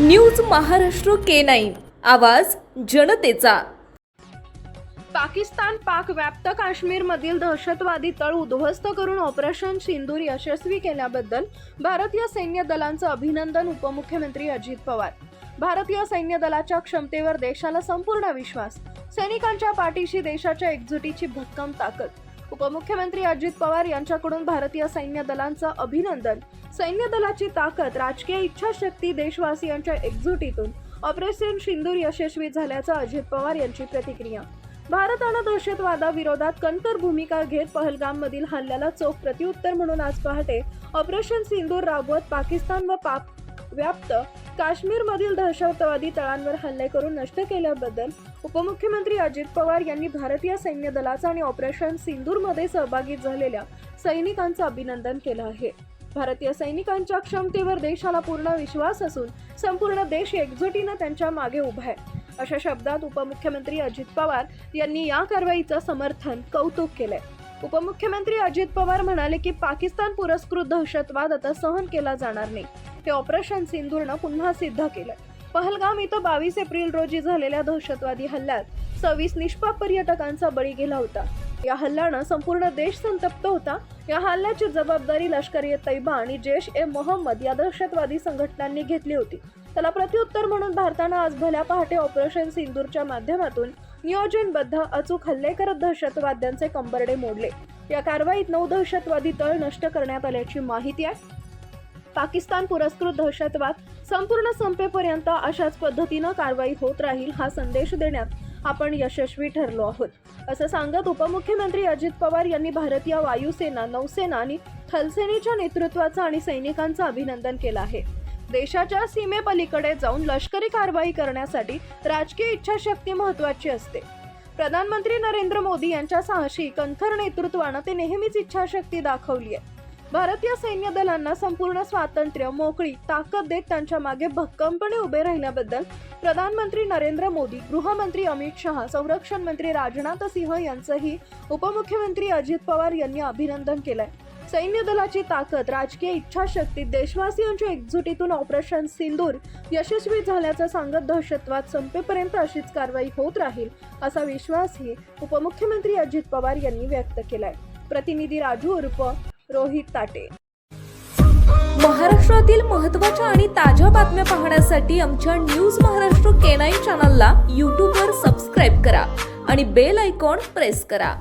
News Maharashtra K nine. आवाज जनतेचा. पाकिस्तान पाक व्याप्त काश्मीरमधील दहशतवादी तळ उद्ध्वस्त करून ऑपरेशन सिंदूर यशस्वी केल्याबद्दल भारतीय सैन्य दलांचं अभिनंदन उपमुख्यमंत्री अजित पवार. भारतीय सैन्य दलाच्या क्षमतेवर देशाला संपूर्ण विश्वास. सैनिकांच्या पाठीशी देशाच्या एकजुटीची भक्कम ताकद. उपमुख्यमंत्री अजित पवार यांच्याकडून भारतीय सैन्य दलांचं अभिनंदन. सैन्य दलाची ताकद राजकीय इच्छाशक्ती देशवासियांच्या एकजुटीतून. ऑपरेशन सिंदूर यशस्वी झाल्याचं अजित पवार यांची प्रतिक्रिया. भारतानं दहशतवादाविरोधात कणकर भूमिका घेत पहलगाममधील हल्ल्याला चोख प्रत्युत्तर म्हणून आज पहाटे ऑपरेशन सिंदूर राबवत पाकिस्तान व पाप व्याप्त काश्मीरमधील दहशतवादी तळांवर हल्ले करून नष्ट केल्याबद्दल उपमुख्यमंत्री अजित पवार यांनी भारतीय सैन्य दलाचं आणि ऑपरेशन सिंदूरमध्ये सहभागी झालेल्या सैनिकांचं अभिनंदन केलं आहे. भारतीय सैनिकांच्या क्षमतेवर देशाला पूर्ण विश्वास असून संपूर्ण देश एकजुटीनं त्यांच्या मागे उभा आहे. अशा शब्दात उपमुख्यमंत्री अजित पवार यांनी या कारवाईचं समर्थन कौतुक केलंय. उपमुख्यमंत्री अजित पवार म्हणाले की पाकिस्तान पुरस्कृत दहशतवाद आता सहन केला जाणार नाही. हे ऑपरेशन सिंदूरनं पुन्हा सिद्ध केलं पहलगाम इथं बावीस एप्रिल रोजी झालेल्या दहशतवादी हल्ल्यात सव्वीस निष्पाप पर्यटकांचा बळी गेला होता. या हल्ल्यानं संपूर्ण देश संतप्त होता. या हल्ल्याची जबाबदारी लष्कर ए तैबा आणि जैश ए मोहम्मद या दहशतवादी संघटनांनी घेतली होती. त्याला प्रत्युत्तर म्हणून भारतानं आज भल्या पहाटे ऑपरेशन सिंदूरच्या माध्यमातून नियोजनबद्ध अचूक हल्ले करत दहशतवाद्यांचे कंबरडे मोडले. या कारवाईत नऊ दहशतवादी तळ नष्ट करण्यात आल्याची माहिती आहे. पाकिस्तान पुरस्कृत दहशतवाद संपूर्ण संपेपर्यंत अशाच पद्धतीनं कारवाई होत राहील हा संदेश देण्यात आपण यशस्वी ठरलो आहोत. असं सांगत उपमुख्यमंत्री अजित पवार यांनी भारतीय वायुसेना नौसेना आणि थलसेनेच्या नेतृत्वाचं आणि सैनिकांचं अभिनंदन केलं आहे. देशाच्या सीमेपलीकडे जाऊन लष्करी कारवाई करण्यासाठी राजकीय इच्छाशक्ती महत्वाची असते. प्रधानमंत्री नरेंद्र मोदी यांच्या साहसी कणखर नेतृत्वानं ते नेहमीच इच्छाशक्ती दाखवली आहे भारतीय सैन्य दलांना संपूर्ण स्वातंत्र्य मोकळी ताकद देत त्यांच्या मागे भक्कमपणे उभे राहिल्याबद्दल प्रधानमंत्री नरेंद्र मोदी गृहमंत्री अमित शहा संरक्षण मंत्री राजनाथ सिंह यांचंही उपमुख्यमंत्री अजित पवार यांनी अभिनंदन केलंय. सैन्य दलाची ताकद राजकीय इच्छाशक्ती देशवासियांच्या एकजुटीतून ऑपरेशन सिंदूर यशस्वी झाल्याचं सांगत दहशतवाद संपेपर्यंत अशीच कारवाई होत राहील असा विश्वासही उपमुख्यमंत्री अजित पवार यांनी व्यक्त केलाय. प्रतिनिधी राजू उर्फ रोहित ताटे. महाराष्ट्रातील महत्त्वाच्या आणि ताज्या बातम्या पाहण्यासाठी आमच्या न्यूज महाराष्ट्र केनाईन चॅनलला यूट्यूबवर सबस्क्राईब करा आणि बेल आयकॉन प्रेस करा.